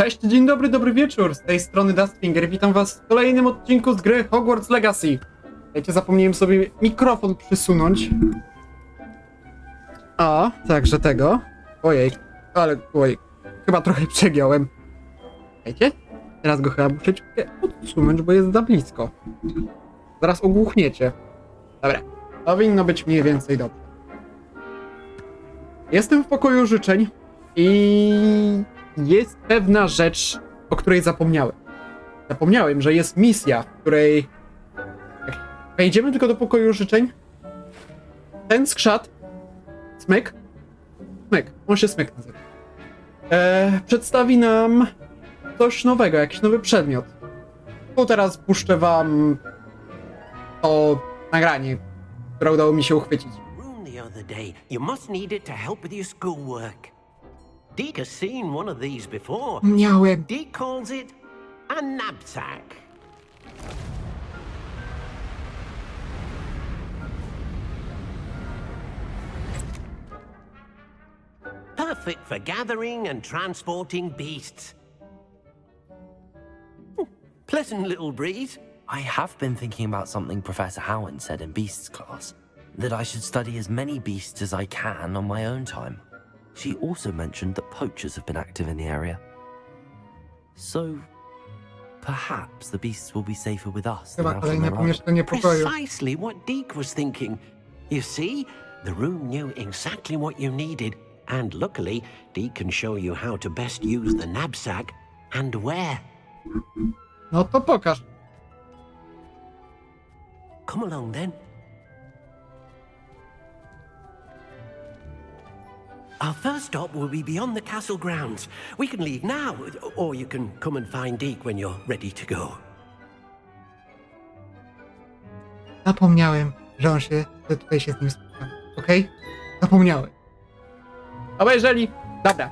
Cześć, dzień dobry, dobry wieczór. Z tej strony Dustfinger. Witam was w kolejnym odcinku z gry Hogwarts Legacy. Wiecie, zapomniałem sobie mikrofon przysunąć. A, także tego. Ojej, ale oj, chyba trochę przegiąłem. Wiecie? Teraz go chyba muszę odsunąć, bo jest za blisko. Zaraz ogłuchniecie. Dobra, powinno być mniej więcej dobrze. Jestem w pokoju życzeń i jest pewna rzecz, o której zapomniałem. Zapomniałem, że jest misja, w której wejdziemy tylko do pokoju życzeń, ten skrzat, smyk, smyk, on się smyk nazywa, e, przedstawi nam coś nowego, jakiś nowy przedmiot. Tu teraz puszczę wam to nagranie, które udało mi się uchwycić. room the other day. You must need it to help with your schoolwork. Deke has seen one of these before. Miałem. Deke calls it a knapsack. Perfect for gathering and transporting beasts. Hmm, Pleasant little breeze. I have been thinking about something Professor Howen said in Beasts class that I should study as many beasts as I can on my own time. She also mentioned that poachers have been active in the area. So perhaps the beasts will be safer with us than Chyba out on kolejne their own. pomieszczenie pokoju. Precisely what Deke was thinking. You see, the room knew exactly what you needed, and luckily, Deke can show you how to best use the knapsack and where. No to pokaż. Come along then. Our first stop will be beyond the castle grounds. We can leave now, or you can come and find Deke when you're ready to go. Zapomniałem, że on się, że tutaj się z nim spotkam. Okej? Zapomniałem. Obejrzeli? Dobra.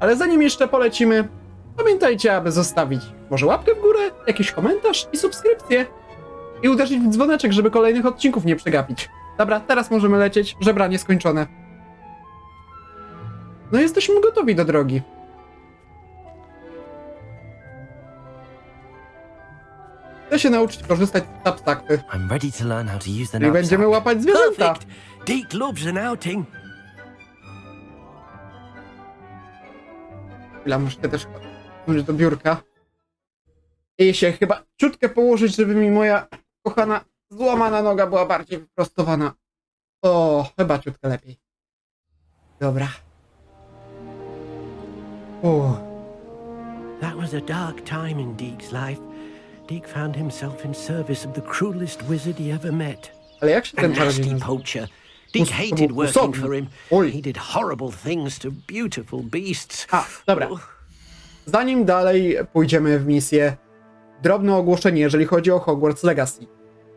Ale zanim jeszcze polecimy, pamiętajcie, aby zostawić może łapkę w górę, jakiś komentarz i subskrypcję. I uderzyć w dzwoneczek, żeby kolejnych odcinków nie przegapić. Dobra, teraz możemy lecieć. Żebranie skończone. No jesteśmy gotowi do drogi. Chcę się nauczyć korzystać z tapstakty. I'm ready to learn how to use the I będziemy knapsack. łapać zwierzęta. Perfect. Deke loves an outing. Chwila, muszę też pójść do biurka. I się chyba ciutkę położyć, żeby mi moja kochana złamana noga była bardziej wyprostowana. O, chyba ciutkę lepiej. Dobra. O, That was a dark time in life. Found himself in service of the cruelest wizard he ever met. ale jak się A ten czarodziej nasty nazywa? poacher. Deke Us- hated working for him. Oj. He did horrible things to beautiful beasts. A, dobra. Oh, Zanim dalej pójdziemy w misję, drobne ogłoszenie, jeżeli chodzi o Hogwarts Legacy.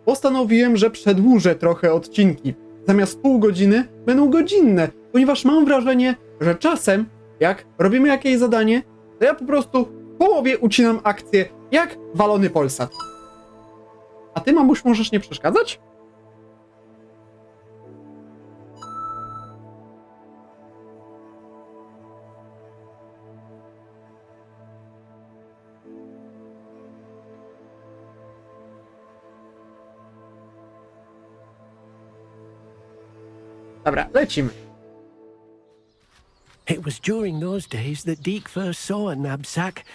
Postanowiłem, że przedłużę trochę odcinki. Zamiast pół godziny będą godzinne, ponieważ mam wrażenie, że czasem, jak robimy jakieś zadanie, to ja po prostu w połowie ucinam akcję, jak walony Polsat. A ty, mamuś, możesz nie przeszkadzać? Dobra, lecimy. It was during those days that Deke first saw a knapsack.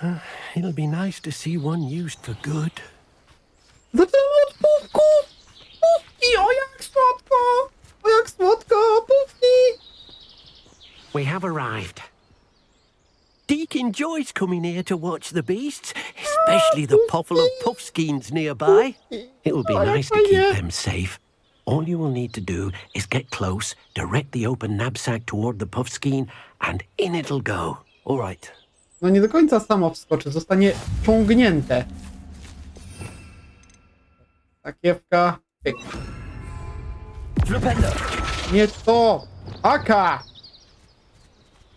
Uh, it'll be nice to see one used for good. Zaczynamy od pufków! Pufki! O jak słodko! O jak słodko! Pufki! We have arrived. Deke enjoys coming here to watch the beasts, especially the puffle of puffskeins nearby. It'll be nice to keep them safe. All you will need to do is get close, direct the open knapsack toward the puffskein, and in it'll go. All right. No nie do końca samo wskoczy, zostanie ciągnięte. Takiewka. Pyk. Nie to! Aka!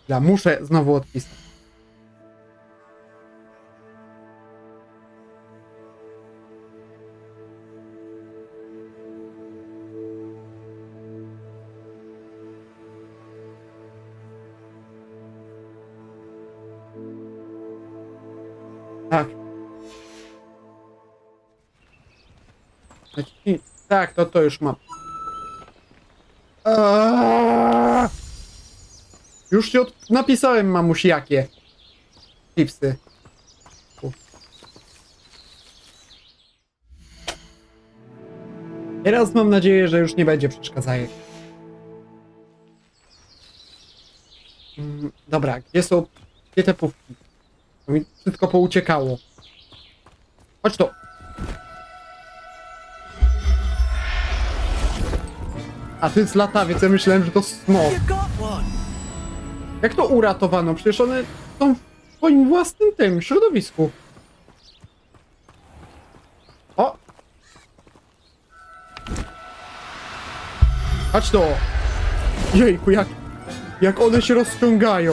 Ja muszę znowu odpisać. Tak. Tak, to to już mam. Już ci od... napisałem, mamuś, jakie. Chipsy. U. Teraz mam nadzieję, że już nie będzie przeszkadzajek. Mm, Dobra, gdzie są... Gdzie te pówki? To mi wszystko pouciekało. Chodź tu. A ty z latawiec, ja myślałem, że to smok. Jak to uratowano? Przecież one są w swoim własnym tym środowisku. O! Chodź to! Jejku, jak, jak one się rozciągają.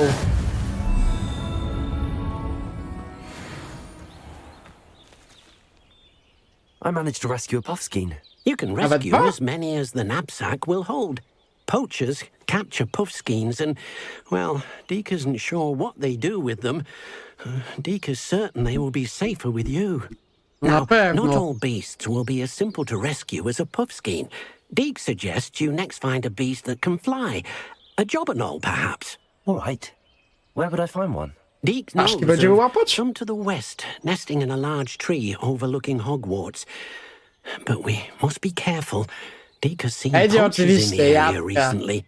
I managed to rescue a puffskein. You can rescue as many as the knapsack will hold. Poachers capture puffskeins and, well, Deke isn't sure what they do with them. Uh, Deke is certain they will be safer with you. Now, not all beasts will be as simple to rescue as a puffskein. Deke suggests you next find a beast that can fly. A jobberknoll, perhaps. All right. Where would I find one? Deke knows Ptaszki będziemy of łapać? some to the west, nesting in a large tree overlooking Hogwarts. But we must be careful. Deke has seen Będzie poachers in oczywiście, the area jabłka. recently.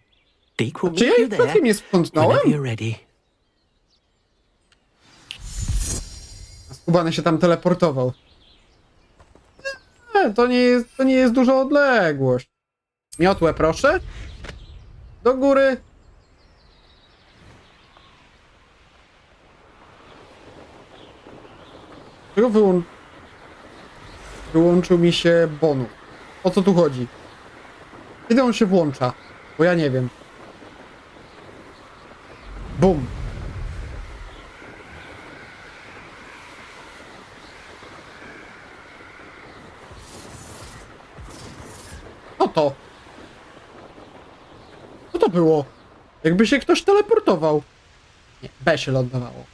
Deke will Czy ja meet you ich przypadkiem nie there sprzątnąłem? whenever you're ready. Skubany się tam teleportował. Nie, to nie jest, to nie jest duża odległość. Miotłę proszę. Do góry. Czego wyłą... Wyłączył mi się bonus. O co tu chodzi? Kiedy on się włącza? Bo ja nie wiem. Bum. Co to? Co to było? Jakby się ktoś teleportował. Nie, B się lądowało.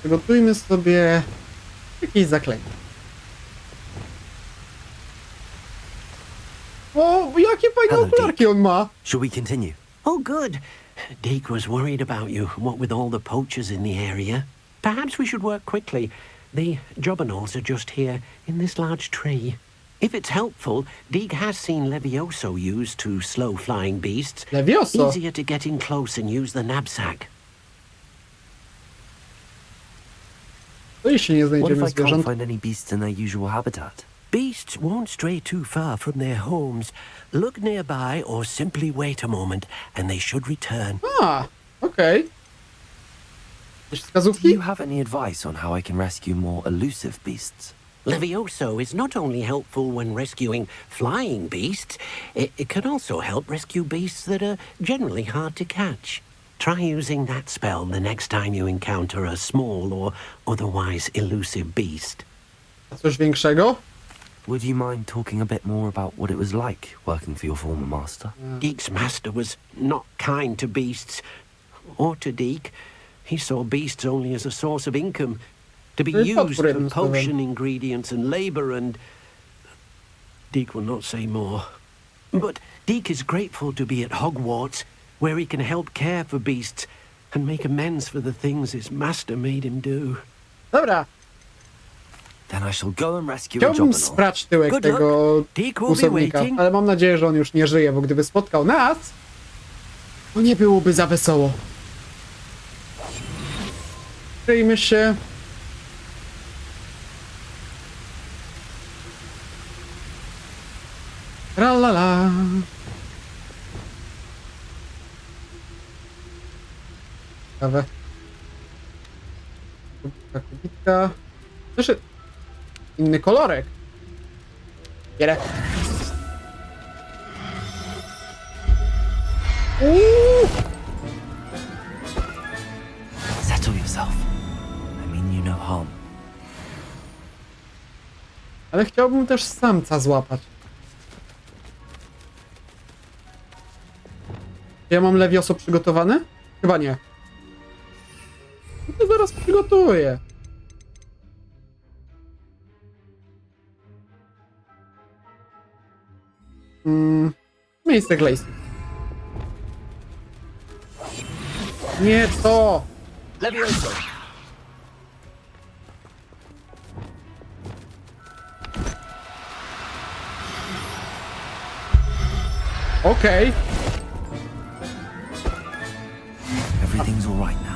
Przygotujmy sobie jakieś zaklęcie. O, jakie fajne Hello, okularki on ma! Shall we continue? Oh, good. Deke was worried about you, what with all the poachers in the area. Perhaps we should work quickly. The jobberknolls are just here, in this large tree. If it's helpful, Deke has seen Levioso used to slow flying beasts. Levioso? Easier to get in close and use the knapsack. To jeśli nie What if znajdziemy I can't zwierząt. find any beasts in their usual habitat? Beasts won't stray too far from their homes. Look nearby or simply wait a moment, and they should return. Ah, a, okej. Jakieś Do wskazówki? you have any advice on how I can rescue more elusive beasts? Levioso is not only helpful when rescuing flying beasts, it, it can also help rescue beasts that are generally hard to catch. Try using that spell the next time you encounter a small or otherwise elusive beast. A Coś większego? Would you mind talking a bit more about what it was like working for your former master? Deke's master was not kind to beasts, or to Deke. He saw beasts only as a source of income, to be Very used thoughtful, for Mr. potion ingredients and labour, and. Deke will not say more. But Deke is grateful to be at Hogwarts, where he can help care for beasts and make amends for the things his master made him do. Dobra, Then I shall go and rescue chciałbym sprać tyłek Good tego luck. Deke will be kłusownika, waiting. ale mam nadzieję, że on już nie żyje, bo gdyby spotkał nas, to nie byłoby za wesoło. Kryjmy się. Tralala. Ciekawe. Kubitka, kubitka. Proszę. Inny kolorek. Bierę. Uuu! Settle yourself. I mean you no harm. Ale chciałbym też samca złapać. Ja mam lewioso przygotowany? Chyba nie. Pasuje. Mm, miejsce Glacy. Nie to! Levioso! Okej. Everything's all right now.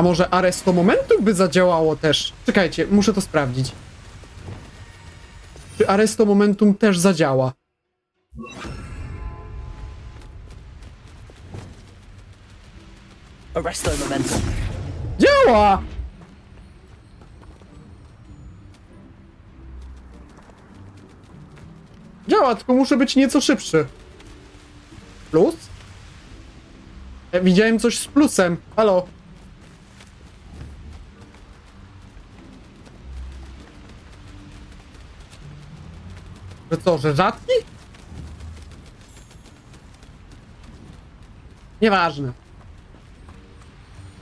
A może Aresto Momentum by zadziałało też? Czekajcie, muszę to sprawdzić. Czy Aresto Momentum też zadziała? Arresto momentum. Działa! Działa, tylko muszę być nieco szybszy. Plus? E, widziałem coś z plusem. Halo? Co, że rzadki? Nieważne.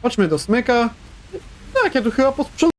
Chodźmy do smyka. Tak, ja tu chyba posprzątam.